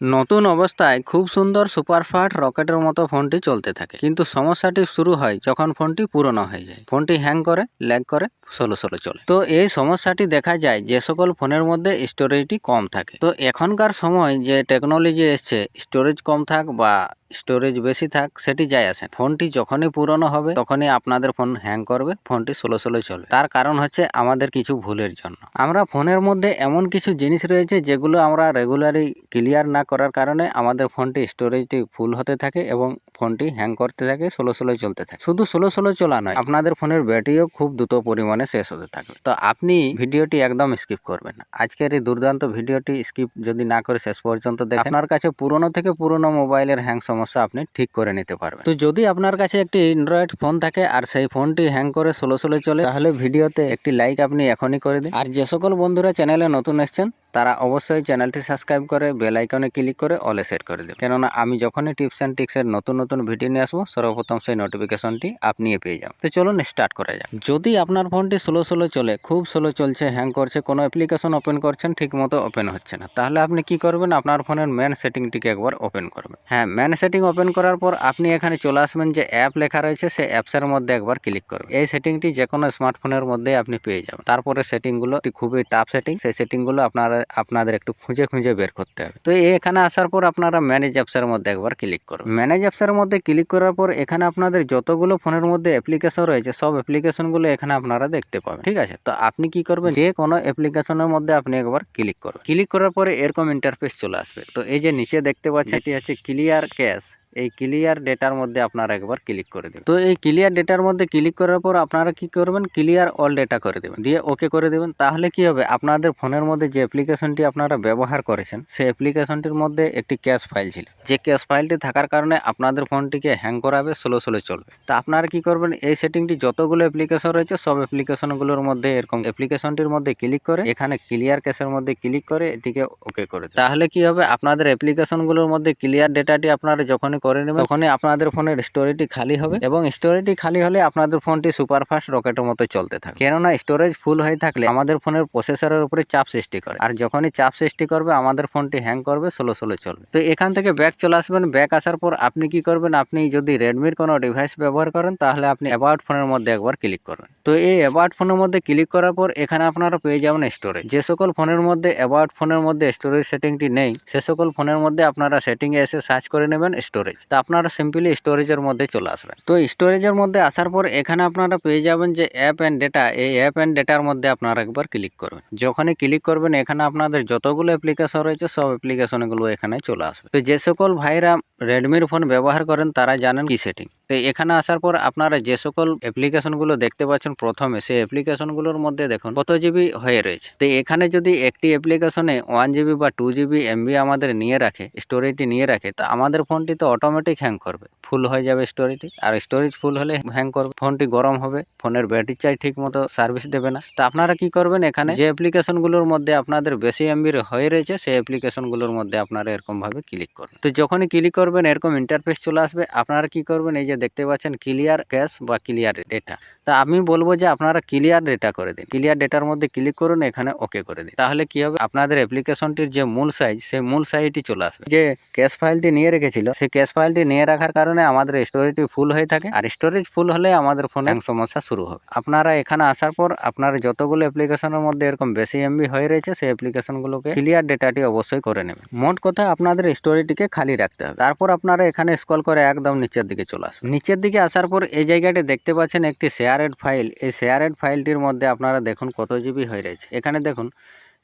নতুন অবস্থায় খুব সুন্দর সুপারফাস্ট রকেটের মতো ফোনটি চলতে থাকে। কিন্তু সমস্যাটি শুরু হয় যখন ফোনটি পুরনো হয়ে যায়। ফোনটি হ্যাং করে ল্যাগ করে সোলো সলো চলে। তো এই সমস্যাটি দেখা যায় যে সকল ফোনের মধ্যে স্টোরেজটি কম থাকে। তো এখনকার সময় যে টেকনোলজি এসছে স্টোরেজ কম থাক বা স্টোরেজ বেশি থাক, সেটি যায় আসে। ফোনটি যখনই পুরনো হবে, তখনই আপনাদের ফোন হ্যাং করবে, ফোনটি স্লো স্লো চলবে। তার কারণ হচ্ছে আমাদের কিছু ভুলের জন্য। আমরা ফোনের মধ্যে এমন কিছু জিনিস রয়েছে, যেগুলো আমরা রেগুলারই ক্লিয়ার না করার কারণে আমাদের ফোনটি স্টোরেজটি ফুল হতে থাকে এবং ফোনটি হ্যাং করতে থাকে স্লো স্লো চলতে থাকে। শুধু স্লো স্লো চলা নয়, আপনাদের ফোনের ব্যাটারিও খুব দ্রুত পরিমাণে শেষ হতে থাকে তো আপনি ভিডিওটি একদম স্কিপ করবেন না। আজকের এই দুর্দান্ত ভিডিওটি স্কিপ যদি না করে শেষ পর্যন্ত দেখেন। আপনার কাছে পুরনো থেকে পুরনো মোবাইলের হ্যাং সমস্যা আপনি ঠিক করে নিতে পারবেন। তো যদি আপনার কাছে একটি অ্যান্ড্রয়েড ফোন থাকে আর সেই ফোনটি হ্যাং করে স্লো স্লো চলে, তাহলে ভিডিওতে একটি লাইক আপনি এখনই করে দিন। আর যে সকল বন্ধুরা চ্যানেলে নতুন এসছেন, তারা অবশ্যই চ্যানেলটি সাবস্ক্রাইব করে বেল আইকনে ক্লিক করে অলে সেট করে দেবেন কেননা আমি যখনই টিপস অ্যান্ড টিক্সের নতুন নতুন ভিডিও নিয়ে আসব, সর্বপ্রথম সেই নোটিফিকেশনটি আপনিই পেয়ে যাবেন। তো চলুন স্টার্ট করা যাক। যদি আপনার ফোনটি স্লো স্লো চলে, খুব স্লো চলছে হ্যাং করছে, কোনো অ্যাপ্লিকেশন ওপেন করছেন ঠিক মতো ওপেন হচ্ছে না, তাহলে আপনি কি করবেন? আপনার ফোনের মেন সেটিংটিকে একবার ওপেন করবেন। হ্যাঁ মেন সেটিং ওপেন করার পর আপনি এখানে চলে আসবেন যে অ্যাপ লেখা রয়েছে, সেই অ্যাপসের মধ্যে একবার ক্লিক করবেন। এই সেটিংটি যে কোনো স্মার্টফোনের মধ্যে আপনি পেয়ে যাবেন। তারপরে সেটিংগুলো খুবই টাফ সেটিং সেই সেটিংগুলো আপনারা, আপনাদের একটু খুঁজে খুঁজে বের করতে হবে। তো এখানে আসার পর আপনারা ম্যানেজ অ্যাপসের মধ্যে একবার ক্লিক করুন ম্যানেজ অ্যাপসের মধ্যে ক্লিক করার পর এখানে আপনাদের যতগুলো ফোনের মধ্যে অ্যাপ্লিকেশন রয়েছে, সব অ্যাপ্লিকেশনগুলো এখানে আপনারা দেখতে পাবেন। ঠিক আছে? তো আপনি কি করবেন? যে কোনো অ্যাপ্লিকেশনের মধ্যে আপনি একবার ক্লিক করুন ক্লিক করার পরে এরকম ইন্টারফেস চলে আসবে। তো এই যে নিচে দেখতে পাচ্ছেন, এটি হচ্ছে ক্লিয়ার ক্যাশ গ্যাস এই ক্লিয়ার ডেটার মধ্যে আপনারা একবার ক্লিক করে দেবেন। তো এই ক্লিয়ার ডেটার মধ্যে ক্লিক করার পর আপনারা কি করবেন? ক্লিয়ার অল ডেটা করে দেবেন। দিয়ে ওকে করে দেবেন। তাহলে কি হবে? আপনাদের ফোনের মধ্যে যে অ্যাপ্লিকেশনটি আপনারা ব্যবহার করেছেন, সেই অ্যাপ্লিকেশনটির মধ্যে একটি ক্যাশ ফাইল ছিল। যে ক্যাশ ফাইলটি থাকার কারণে আপনাদের ফোনটিকে হ্যাং করাবে স্লো স্লো চলবে। তা আপনারা কি করবেন? এই সেটিংটি যতগুলো অ্যাপ্লিকেশন রয়েছে, সব অ্যাপ্লিকেশনগুলোর মধ্যে এরকম অ্যাপ্লিকেশনটির মধ্যে ক্লিক করে, এখানে ক্লিয়ার ক্যাশের মধ্যে ক্লিক করে, এটিকে ওকে করে তাহলে কি হবে? আপনাদের অ্যাপ্লিকেশনগুলোর মধ্যে ক্লিয়ার ডেটাটি আপনারা যখনই করে নেবেন। তখনই আপনাদের ফোনের স্টোরেজটি খালি হবে এবং স্টোরেজটি খালি হলে আপনাদের ফোনটি সুপারফাস্ট রকেটের মতো চলতে থাকে। কেননা স্টোরেজ ফুল হয়ে থাকলে আমাদের ফোনের প্রসেসরের উপরে চাপ সৃষ্টি করে। আর যখনই চাপ সৃষ্টি করবে, আমাদের ফোনটি হ্যাং করবে স্লো স্লো চলবে। তো এখান থেকে ব্যাক চলে আসবেন। ব্যাক আসার পর আপনি কি করবেন? আপনি যদি রেডমির কোনো ডিভাইস ব্যবহার করেন, তাহলে আপনি অ্যাবাউট ফোনের মধ্যে একবার ক্লিক করবেন। তো এই অ্যাবাউট ফোনের মধ্যে ক্লিক করার পর এখানে আপনারা পেয়ে যাবেন স্টোরেজ যে সকল ফোনের মধ্যে অ্যাবাউট ফোনের মধ্যে স্টোরেজ সেটিংটি নেই, সে সকল ফোনের মধ্যে আপনারা সেটিংয়ে এসে সার্চ করে নেবেন স্টোরেজ তো আপনারা সিম্পলি স্টোরেজের মধ্যে চলে আসবেন। তো স্টোরেজের মধ্যে আসার পর এখানে আপনারা পেয়ে যাবেন যে অ্যাপ অ্যান্ড ডেটা এই অ্যাপ অ্যান্ড ডেটার মধ্যে আপনারা একবার ক্লিক করবেন যখনই ক্লিক করবেন, এখানে আপনাদের যতগুলো অ্যাপ্লিকেশন রয়েছে, সব অ্যাপ্লিকেশনগুলো এখানে চলে আসবে। তো যে সকল ভাইরা রেডমির ফোন ব্যবহার করেন, তারা জানেন কি সেটিং তো এখানে আসার পর আপনারা যে সকল অ্যাপ্লিকেশনগুলো দেখতে পাচ্ছেন প্রথমে, সেই অ্যাপ্লিকেশনগুলোর মধ্যে দেখুন, কত জিবি হয়ে রয়েছে। তো এখানে যদি একটি অ্যাপ্লিকেশনে ওয়ান জিবি বা টু জিবি এমবি আমাদের নিয়ে রাখে স্টোরেজটি নিয়ে রাখে, তো আমাদের ফোনটি তো অটোমেটিক হ্যাং করবে। ফুল হয়ে যাবে স্টোরেজটি আর স্টোরেজ ফুল হলে হ্যাং করবে। ফোনটি গরম হবে ফোনের ব্যাটারি চাই ঠিক মতো সার্ভিস দেবে না। তো আপনারা কি করবেন এখানে? যে অ্যাপ্লিকেশনগুলোর মধ্যে আপনাদের বেশি এমবির হয়ে রয়েছে, সেই অ্যাপ্লিকেশনগুলোর মধ্যে আপনারা এরকমভাবে ক্লিক করবেন। তো যখনই ক্লিক করবেন, এরকম ইন্টারফেস চলে আসবে। আপনারা কি করবেন? এই যে দেখতে পাচ্ছেন ক্লিয়ার ক্যাশ বা ক্লিয়ার ডেটা তা আমি বলব যে আপনারা ক্লিয়ার ডেটা করে দিন। ক্লিয়ার ডেটার মধ্যে ক্লিক করুন, এখানে ওকে করে দিন। তাহলে কি হবে? আপনাদের অ্যাপ্লিকেশনটির যে মূল সাইজ সেই মূল সাইজটি চলে আসবে। যে ক্যাশ ফাইলটি নিয়ে রেখেছিল, সেই ক্যাশ ফাইলটি নিয়ে রাখার কারণে আমাদের স্টোরেজটি ফুল হয়ে থাকে। আর স্টোরেজ ফুল হলে আমাদের ফোনে সমস্যা শুরু হবে। আপনারা এখানে আসার পর আপনারা যতগুলো অ্যাপ্লিকেশনের মধ্যে এরকম বেশি এমবি হয়ে রয়েছে, সেই অ্যাপ্লিকেশনগুলোকে ক্লিয়ার ডেটাটি অবশ্যই করে নেবেন। মোট কথা আপনাদের স্টোরেজটিকে খালি রাখতে হবে। তারপর আপনারা এখানে স্কল করে একদম নিচের দিকে চলে আসবেন। নিচের দিকে আসার পর এই জায়গাটি দেখতে পাচ্ছেন একটি শেয়ারেড ফাইল এই শেয়ারেড ফাইলটির মধ্যে আপনারা দেখুন কত জিবি হয়ে রয়েছে। এখানে দেখুন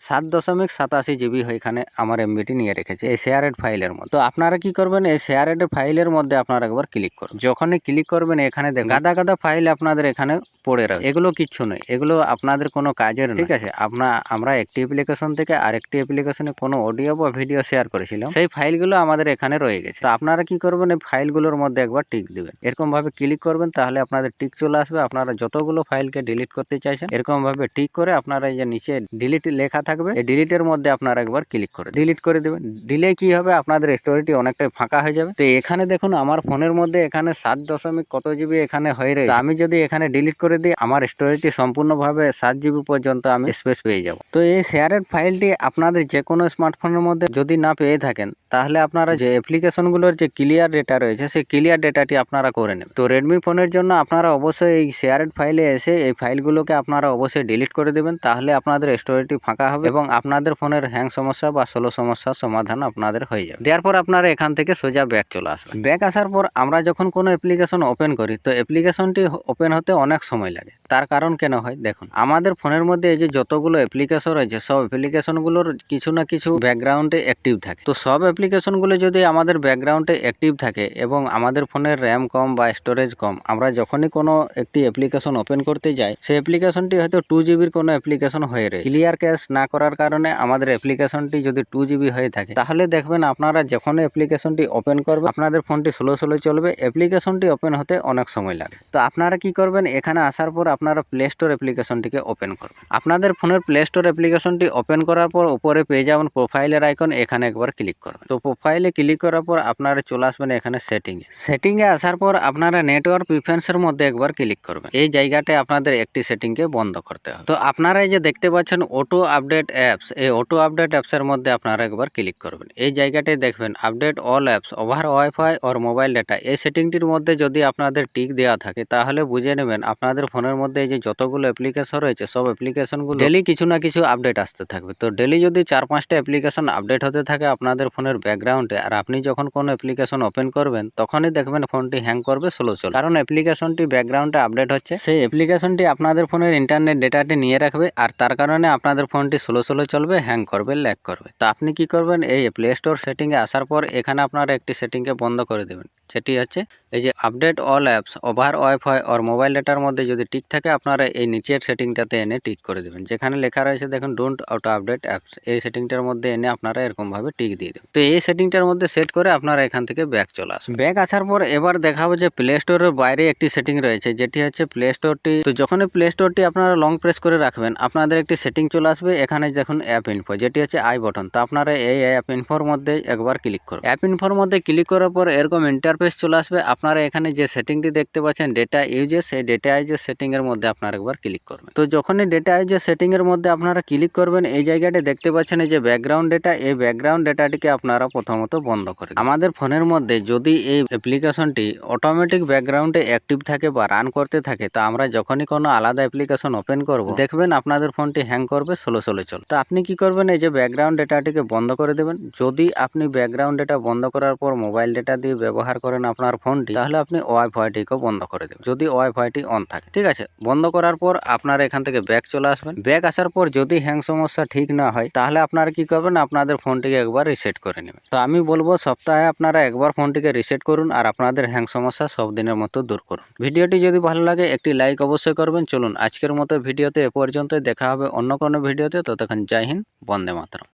সাত দশমিক সাতাশি জিবি এখানে আমার এমবিটি নিয়ে রেখেছে, এই শেয়ারেড ফাইলের মধ্যে। তো আপনারা কি করবেন, এই শেয়ারেড ফাইলের মধ্যে আপনারা একবার ক্লিক করুন। যখনই ক্লিক করবেন, এখানে গাদা গাদা ফাইল আপনাদের এখানে পড়ে রাখবে এগুলো কিচ্ছু নয়, এগুলো আপনাদের কোনো কাজের ঠিক আছে আপনার আমরা একটি অ্যাপ্লিকেশন থেকে আরেকটি অ্যাপ্লিকেশনে কোনো অডিও বা ভিডিও শেয়ার করেছিলাম। সেই ফাইলগুলো আমাদের এখানে রয়ে গেছে। তো আপনারা কি করবেন, এই ফাইলগুলোর মধ্যে একবার টিক দেবেন। এরকমভাবে ক্লিক করবেন, তাহলে আপনাদের টিক চলে আসবে। আপনারা যতগুলো ফাইলকে ডিলিট করতে চাইছেন, এরকমভাবে টিক করে আপনারা এই যে নিচে ডিলিট লেখা থাকবে। এই ডিলিটের মধ্যে আপনারা একবার ক্লিক করে ডিলিট করে দেবেন। দিলে কি হবে? আপনাদের স্টোরিটি অনেকটাই ফাঁকা হয়ে যাবে। তো এখানে দেখুন আমার ফোনের মধ্যে এখানে সাত দশমিক কত জিবি এখানে হয়ে রয়েছে। আমি যদি এখানে ডিলিট করে দিই আমার স্টোরেজটি সম্পূর্ণভাবে সাত জিবি পর্যন্ত আমি স্পেস পেয়ে যাব। তো এই শেয়ারের ফাইলটি আপনাদের যে কোনো স্মার্টফোনের মধ্যে যদি না পেয়ে থাকেন তাহলে আপনারা যে অ্যাপ্লিকেশনগুলোর যে ক্লিয়ার ডেটা রয়েছে সেই ক্লিয়ার ডেটাটি আপনারা করে নেবেন। তো রেডমি ফোনের জন্য আপনারা অবশ্যই এই শেয়ারেড ফাইলে এসে এই ফাইলগুলোকে আপনারা অবশ্যই ডিলিট করে দেবেন। তাহলে আপনাদের স্টোরেজটি ফাঁকা হবে। এবং আপনাদের ফোনের হ্যাং সমস্যা বা সোলো সমস্যার সমাধান আপনাদের হয়ে যাবে। দেওয়ার পর আপনারা এখান থেকে সোজা ব্যাক চলে আসবেন। ব্যাক আসার পর আমরা যখন কোনো অ্যাপ্লিকেশন ওপেন করি, তো অ্যাপ্লিকেশনটি ওপেন হতে অনেক সময় লাগে। তার কারণ কেন হয়? দেখুন, আমাদের ফোনের মধ্যে এই যে যতগুলো অ্যাপ্লিকেশন রয়েছে, সব অ্যাপ্লিকেশনগুলোর কিছু না কিছু ব্যাকগ্রাউন্ডে অ্যাক্টিভ থাকে। তো সব অ্যাপ্লিকেশনগুলো যদি আমাদের ব্যাকগ্রাউন্ডে অ্যাক্টিভ থাকে এবং আমাদের ফোনের র্যাম কম বা স্টোরেজ কম, আমরা যখনই কোনো একটি অ্যাপ্লিকেশন ওপেন করতে যাই, সেই অ্যাপ্লিকেশনটি হয়তো টু জিবির কোনো অ্যাপ্লিকেশন হয়ে রয়েছে। ক্লিয়ার ক্যাশ না করার কারণে আমাদের অ্যাপ্লিকেশনটি যদি টু জিবি হয়ে থাকে, তাহলে দেখবেন আপনারা যখন অ্যাপ্লিকেশনটি ওপেন করবে আপনাদের ফোনটি স্লো স্লো চলবে অ্যাপ্লিকেশনটি ওপেন হতে অনেক সময় লাগে। তো আপনারা কি করবেন, এখানে আসার পর আপনারা প্লে স্টোর অ্যাপ্লিকেশনটিকে ওপেন করবেন। আপনাদের ফোনের প্লে স্টোর অ্যাপ্লিকেশনটি ওপেন করার পর উপরে পেয়ে যাবেন প্রোফাইলের আইকন এখানে একবার ক্লিক করবেন। তো প্রোফাইলে ক্লিক করার পর আপনারা চলে আসবেন এখানে সেটিংয়ে সেটিংয়ে আসার পর আপনারা নেটওয়ার্ক প্রিফারেন্সের মধ্যে একবার ক্লিক করবেন। এই জায়গাটায় আপনাদের একটি সেটিংকে বন্ধ করতে হবে। তো আপনারা এই যে দেখতে পাচ্ছেন অটো আপডেট অ্যাপস, এই অটো আপডেট অ্যাপসের মধ্যে আপনারা একবার ক্লিক করবেন। এই জায়গাটায় দেখবেন update all apps, over wifi or mobile data. এই সেটিংটির মধ্যে যদি আপনাদের টিক দেওয়া থাকে, তাহলে বুঝে নেবেন আপনাদের ফোনের মধ্যে এই যে যতগুলো অ্যাপ্লিকেশন রয়েছে, সব অ্যাপ্লিকেশনগুলো ডেলি কিছু না কিছু আপডেট আসতে থাকবে। তো ডেলি যদি চার পাঁচটা অ্যাপ্লিকেশন আপডেট হতে থাকে আপনাদের ফোনের ব্যাকগ্রাউন্ডে আর আপনি যখন কোনো অ্যাপ্লিকেশন ওপেন করবেন, তখনই দেখবেন ফোনটি হ্যাং করবে স্লো চল কারণ অ্যাপ্লিকেশনটি ব্যাকগ্রাউন্ডে আপডেট হচ্ছে। সেই অ্যাপ্লিকেশনটি আপনাদের ফোনের ইন্টারনেট ডেটাটি নিয়ে রাখবে, আর তার কারণে আপনাদের ফোনটি স্লো স্লো চলবে হ্যাং করবে ল্যাক করবে। তা আপনি কি করবেন? এই প্লে স্টোর সেটিংয়ে আসার পর এখানে আপনারা একটি সেটিংকে বন্ধ করে দেবেন। সেটি হচ্ছে এই যে update all apps, over wifi or mobile ডেটার মধ্যে যদি টিক থাকে, আপনারা এই নিচের সেটিংটাতে এনে টিক করে দেবেন। যেখানে লেখা রয়েছে, দেখুন ডোন্ট অটো আপডেট অ্যাপস এই সেটিংটার মধ্যে এনে আপনারা এরকমভাবে টিক দিয়ে দেবেন। তো এই সেটিংটার মধ্যে সেট করে আপনারা এখান থেকে ব্যাক চলে আসবেন। ব্যাক আসার পর এবার দেখাবো যে প্লে স্টোরের বাইরে একটি সেটিং রয়েছে, যেটি হচ্ছে প্লে স্টোরটি তো যখনই প্লে স্টোরটি আপনারা লং প্রেস করে রাখবেন, আপনাদের একটি সেটিং চলে আসবে, এখানে দেখুন অ্যাপ ইনফো যেটি হচ্ছে আই বটন তো আপনারা এই অ্যাপ ইনফোর মধ্যে একবার ক্লিক করুন। অ্যাপ ইনফোর মধ্যে ক্লিক করার পর এরকম ইন্টারফেস চলে আসবে। আপনারা এখানে যে সেটিংটি দেখতে পাচ্ছেন ডেটা ইউজেস সেই ডেটা ইউজেস সেটিংয়ের মধ্যে আপনারা একবার ক্লিক করবেন। তো যখনই ডেটা ইউজেস সেটিং এর মধ্যে আপনারা ক্লিক করবেন, এই জায়গাটি দেখতে পাচ্ছেন, এই যে ব্যাকগ্রাউন্ড ডেটা এই ব্যাকগ্রাউন্ড ডেটাটিকে আপনারা প্রথমত বন্ধ করে আমাদের ফোনের মধ্যে যদি এই অ্যাপ্লিকেশনটি অটোমেটিক ব্যাকগ্রাউন্ডে অ্যাক্টিভ থাকে বা রান করতে থাকে, তো আমরা যখনই কোনো আলাদা অ্যাপ্লিকেশন ওপেন করব, দেখবেন আপনাদের ফোনটি হ্যাং করবে স্লো স্লো চল তো আপনি কি করবেন, এই যে ব্যাকগ্রাউন্ড ডেটাটিকে বন্ধ করে দেবেন। যদি আপনি ব্যাকগ্রাউন্ড ডেটা বন্ধ করার পর মোবাইল ডেটা দিয়ে ব্যবহার করেন আপনার ফোনটি তাহলে আপনি ওয়াইফাইটিকেও বন্ধ করে দেবেন। যদি ওয়াইফাইটি অন থাকে, ঠিক আছে? বন্ধ করার পর আপনারা এখান থেকে ব্যাক চলে আসবেন ব্যাক আসার পর যদি হ্যাং সমস্যা ঠিক না হয়, তাহলে আপনারা কি করবেন? আপনাদের ফোনটিকে একবার রিসেট করে নেবেন। তো আমি বলব, সপ্তাহে আপনারা একবার ফোনটিকে রিসেট করুন আর আপনাদের হ্যাং সমস্যা সব দিনের মতো দূর করুন। ভিডিওটি যদি ভালো লাগে, একটি লাইক অবশ্যই করবেন। চলুন আজকের মতো ভিডিওতে এ পর্যন্ত দেখা হবে অন্য কোনো ভিডিওতে। ততক্ষণ জয় হিন্দ, বন্দে মাতরম।